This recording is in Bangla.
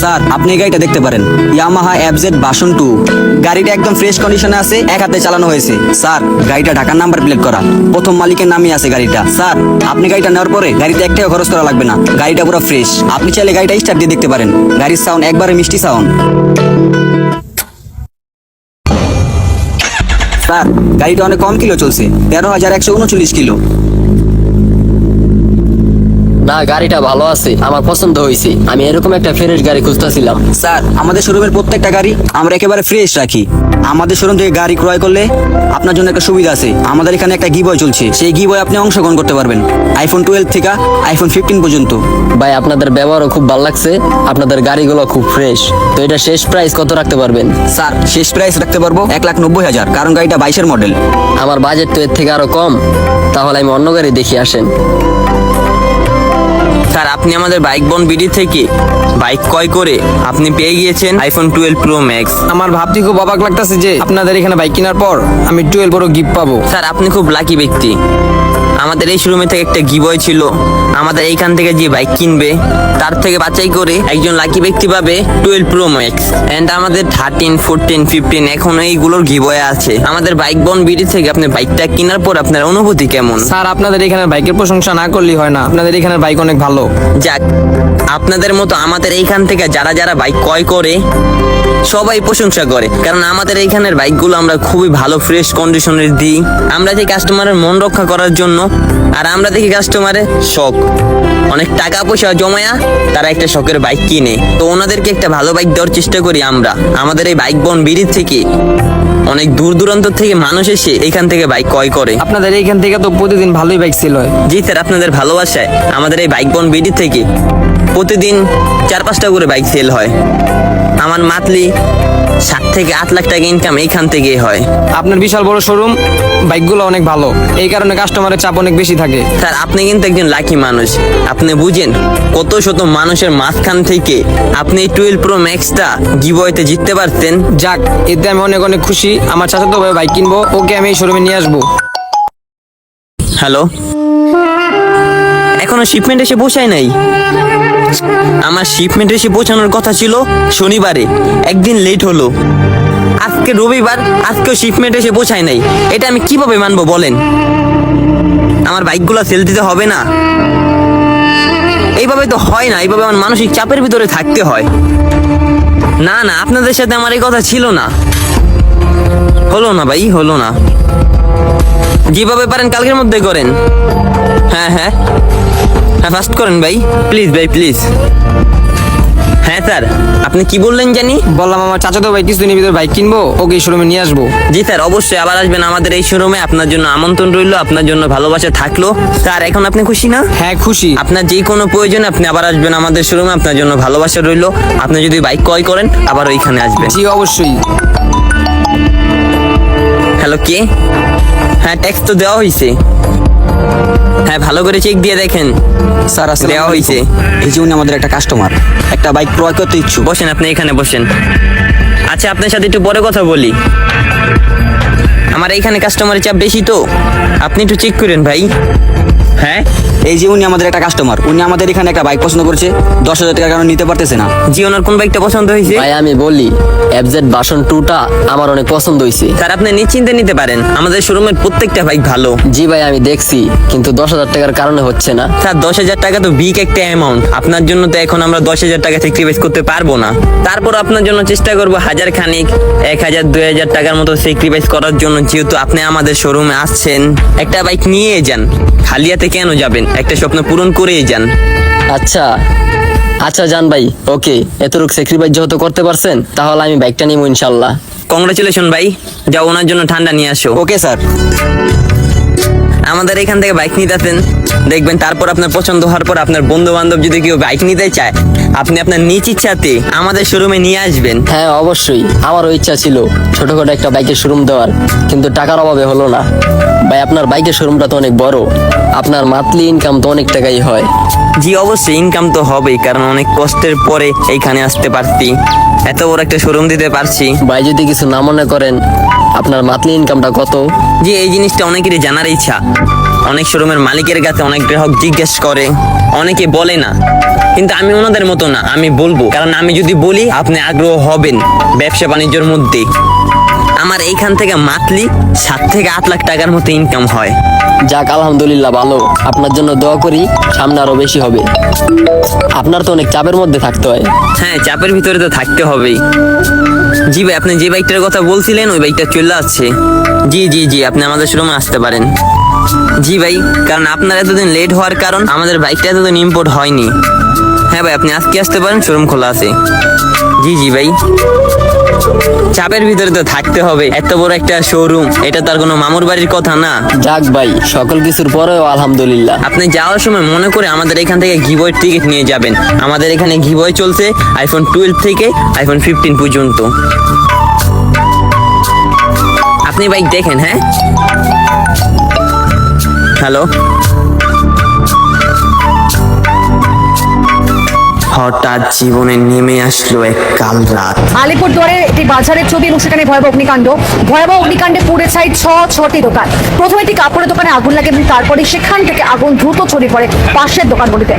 স্যার, আপনি এই গাড়িটা দেখতে পারেন। ইয়ামাহা এফজেড বাসন টু গাড়িটা একদম ফ্রেশ কন্ডিশনে আছে, এক হাতে চালানো হয়েছে। স্যার, গাড়িটা ঢাকার নাম্বার প্লেট করা। প্রথম মালিকের নামই আছে গাড়িটা। স্যার, আপনি গাড়িটা নেওয়ার পরে গাড়িতে একটাও খরচ করা লাগবে না। গাড়িটা পুরো ফ্রেশ আপনি চাইলে গাড়িটা স্টার্ট দিয়ে দেখতে পারেন। গাড়ির সাউন্ড একবারে মিষ্টি সাউন্ড স্যার, গাড়িটা অনেক কম কিলো চলছে। তেরো হাজার একশো উনচল্লিশ কিলো। না গাড়িটা ভালো আছে আমার পছন্দ হয়েছে আমি এরকম একটা ফ্রেশ গাড়ি খুঁজতেছিলাম। স্যার আমাদের শোরুমের প্রত্যেকটা গাড়ি আমরা একেবারে ফ্রেশ রাখি। আমাদের শোরুম থেকে গাড়ি ক্রয় করলে আপনার জন্য একটা সুবিধা আছে। আমাদের এখানে একটা গিবয় চলছে। সেই গিবয় আপনি অংশগ্রহণ করতে পারবেন। আইফোন টুয়েলভ থেকে আইফোন ফিফটিন পর্যন্ত। ভাই আপনাদের ব্যবহারও খুব ভালো লাগছে। আপনাদের গাড়িগুলো খুব ফ্রেশ। তো এটা শেষ প্রাইস কত রাখতে পারবেন? স্যার শেষ প্রাইস রাখতে পারব এক লাখ নব্বই হাজার কারণ গাড়িটা বাইশের মডেল। আমার বাজেট তো এর থেকে আরও কম। তাহলে আমি অন্য গাড়ি দেখি আসেন। স্যার আপনি আমাদের বাইক বন বিডি থেকে বাইক ক্রয় করে আপনি পেয়ে গিয়েছেন আইফোন টুয়েলভ প্রো ম্যাক্স আমার ভাবতে খুব অবাক লাগতেছে যে আপনাদের এখানে বাইক কেনার পর আমি টুয়েলভ বড় গিফট পাবো। স্যার আপনি খুব লাকি ব্যক্তি। আমাদের এই শোরুমে থেকে একটা গিবয় ছিল। আমাদের এইখান থেকে যে বাইক কিনবে তার থেকে বাছাই করে একজন লাকি ব্যক্তি পাবে টুয়েলভ প্রো ম্যাক্স অ্যান্ড আমাদের থার্টিন ফোরটিন ফিফটিন এখন এইগুলোর গিবয় আছে। আমাদের বাইক বন বিডি থেকে আপনি বাইকটা কেনার পর আপনার অনুভূতি কেমন? স্যার আপনাদের এখানে বাইকের প্রশংসা না করলেই হয় না। আপনাদের এখানে বাইক অনেক ভালো। যাক আপনাদের মতো আমাদের এইখান থেকে যারা যারা বাইক ক্রয় করে সবাই প্রশংসা করে। কারণ আমাদের এইখানের বাইকগুলো আমরা খুবই ভালো ফ্রেশ কন্ডিশনের দিই। আমরা যে কাস্টমারের মন রক্ষা করার জন্য আর আমরা দেখি কাস্টমারের শখ। অনেক টাকা পয়সা জমায়া তারা একটা শখের বাইক কিনে। তো ওনাদেরকে একটা ভালো বাইক দেওয়ার চেষ্টা করি আমরা। আমাদের এই বাইক বন বিড়ির থেকে অনেক দূর দূরান্ত থেকে মানুষ এসে এখান থেকে বাইক ক্রয় করে। আপনাদের এইখান থেকে তো প্রতিদিন ভালোই বাইক সেল হয়। জি স্যার আপনাদের ভালোবাসায় আমাদের এই বাইক বন বিডি থেকে প্রতিদিন চার পাঁচটা করে বাইক সেল হয়। আমার মান্থলি সাত থেকে আট লাখ টাকা ইনকাম এইখান থেকেই হয়। আপনার বিশাল বড় শোরুম বাইকগুলো অনেক ভালো। এই কারণে কাস্টমারের চাপ অনেক বেশি থাকে। স্যার আপনি কিন্তু একজন লাকি মানুষ। আপনি বুঝেন কত শত মানুষের মাঝখান থেকে আপনি এই টুয়েলভ প্রো ম্যাক্সটা গিবয়তে জিততে পারতেন। যাক এতে আমি অনেক অনেক খুশি। আমার চাচাতো ভাই বাইক কিনবো ওকে আমি এই শোরুমে নিয়ে আসব। হ্যালো এখনও শিপমেন্ট এসে পৌঁছায় নাই। আমার শিপমেন্ট এসে পৌঁছানোর কথা ছিল শনিবারে। একদিন লেট হলো। আজকে রবিবার, আজকেও শিপমেন্ট এসে পৌঁছায় নাই। এটা আমি কীভাবে মানবো বলেন? আমার বাইকগুলো সেল দিতে হবে না। এইভাবে তো হয় না, এইভাবে আমার মানসিক চাপের ভিতরে থাকতে হয়। না না, আপনাদের সাথে আমার এই কথা ছিল না। হলো না ভাই, হলো না। যেভাবে পারেন কালকের মধ্যে করেন। হ্যাঁ হ্যাঁ। হ্যাঁ ফাস্ট করেন ভাই। প্লিজ ভাই প্লিজ হ্যাঁ স্যার আপনি কি বললেন জানি? বললাম আমার চাচাতো ভাই কিছুদিনের ভিতরে বাইক কিনবো ওকে এই শোরুমে নিয়ে আসব। জি স্যার অবশ্যই আবার আসবেন আমাদের এই শোরুমে আপনার জন্য আমন্ত্রণ রইল আপনার জন্য ভালোবাসা থাকল। স্যার এখন আপনি খুশি না? হ্যাঁ খুশি। আপনার যে কোনো প্রয়োজনে আপনি আবার আসবেন আমাদের শোরুমে আপনার জন্য ভালোবাসা রইল। আপনি যদি বাইক ক্রয় করেন আবার ওইখানে আসবেন। জি অবশ্যই। হ্যালো কে? হ্যাঁ ট্যাক্স তো দেওয়া হয়েছে হ্যাঁ ভালো করে চেক দিয়ে দেখেন। স্যার আসলে দেওয়া হয়েছে। এই যে উনি আমাদের একটা কাস্টমার একটা বাইক ক্রয় করতে ইচ্ছুক। বসেন আপনি এখানে বসেন। আচ্ছা আপনার সাথে একটু পরে কথা বলি। আমার এইখানে কাস্টমারের চাপ বেশি তো। আপনি একটু চেক করেন ভাই। হ্যাঁ? এই যে উনি আমাদের একটা কাস্টমার উনি আমাদের এখানে একটা বাইক পছন্দ করেছে দশ হাজার টাকার কারণে নিতে পারতেছে না। জি ওনার কোন বাইকটা পছন্দ হয়েছে? ভাই আমি বলি এফজেড বাসন টুটা আমার অনেক পছন্দ হয়েছে। স্যার আপনি নিশ্চিন্তে নিতে পারেন আমাদের শোরুমের প্রত্যেকটা বাইক ভালো। জি ভাই আমি দেখছি কিন্তু দশ হাজার টাকার কারণে হচ্ছে না। স্যার দশ হাজার টাকা তো বিগ একটা অ্যামাউন্ট আপনার জন্য তো এখন আমরা দশ হাজার টাকা স্যাক্রিফাইস করতে পারব না। তারপর আপনার জন্য চেষ্টা করব হাজার খানিক এক হাজার দুই হাজার টাকার মতো স্যাক্রিফাইস করার জন্য যেহেতু আপনি আমাদের শোরুমে আসছেন। একটা বাইক নিয়ে যান খালিয়াতে কেন যাবেন? একটা স্বপ্ন পূরণ করেই যান। আচ্ছা। আচ্ছা জান ভাই। ওকে এতটুক স্যাক্রিফাইস যেহেতু করতে পারছেন তাহলে আমি বাইকটা নিবো ইনশাল্লাহ। কংগ্রাচুলেশন ভাই। যাও ওনার জন্য ঠান্ডা নিয়ে আসো। ওকে স্যার আমাদের এখান থেকে বাইক নিতে আসেন। দেখবেন তারপর আপনার পছন্দ হওয়ার পর আপনার বন্ধু বান্ধব যদি কেউ বাইক নিতে চায় আপনি আপনার নিজ ইচ্ছাতে আমাদের শোরুমে নিয়ে আসবেন। হ্যাঁ অবশ্যই। আমারও ইচ্ছা ছিল ছোটখাটো একটা বাইকের শোরুম দেওয়ার কিন্তু টাকার অভাবে হলো না। ভাই আপনার বাইকের শোরুমটা তো অনেক বড়। আপনার মান্থলি ইনকাম তো অনেক টাকাই হয়। জি অবশ্যই ইনকাম তো হবেই কারণ অনেক কষ্টের পরে এইখানে আসতে পারছি। এত বড় একটা শোরুম দিতে পারছি। ভাই যদি কিছু না মনে করেন আপনার মাতলি ইনকামটা কত? যে এই জিনিসটা অনেকেরই জানার ইচ্ছা। অনেক শোরুমের মালিকের কাছে অনেক গ্রাহক জিজ্ঞেস করে, অনেকে বলে না। কিন্তু আমি ওনাদের মতো না, আমি বলব। কারণ আমি যদি বলি, আপনি আগ্রহ হবেন ব্যবসা বাণিজ্যের মধ্যে। আমার এইখান থেকে মান্থলি সাত থেকে আট লাখ টাকার মতো ইনকাম হয়। যাক আলহামদুলিল্লাহ ভালো। আপনার জন্য দোয়া করি সামনে আরও বেশি হবে। আপনার তো অনেক চাপের মধ্যে থাকতে হয়। হ্যাঁ চাপের ভিতরে তো থাকতে হবেই। জি ভাই আপনি যে বাইকটার কথা বলছিলেন ওই বাইকটা চলে আসছে। জি জি জি আপনি আমাদের শোরুমে আসতে পারেন। জি ভাই কারণ আপনার এতদিন লেট হওয়ার কারণ আমাদের বাইকটা এতদিন ইম্পোর্ট হয়নি। হ্যাঁ ভাই আপনি আজকে আসতে পারেন শোরুম খোলা আছে। জি জি ভাই। চাপের ভিতরে তো থাকতে হবে এত বড় একটা শোরুম এটা তো আর কোনো মামুর বাড়ির কথা না। যাক ভাই সকল কিছুর পরেও আলহামদুলিল্লাহ। আপনি যাওয়ার সময় মনে করে আমাদের এখান থেকে ঘিবই টিকিট নিয়ে যাবেন। আমাদের এখানে ঘিবই চলছে আইফোন টুয়েলভ থেকে আইফোন ফিফটিন পর্যন্ত। আপনি বাইক দেখেন হ্যাঁ? হ্যালো হঠাৎ জীবনে নেমে আসলো এক কাল রাত। আলিপুরদুয়ারের একটি বাজারের ছবি এবং সেখানে ভয়াবহ অগ্নিকাণ্ড। ভয়াবহ অগ্নিকাণ্ডে পুড়ে ছাই ছ, ছটি দোকান। প্রথমে একটি কাপড়ের দোকানে আগুন লাগে এবং তারপরে সেখান থেকে আগুন দ্রুত ছড়িয়ে পড়ে পাশের দোকানগুলিতে।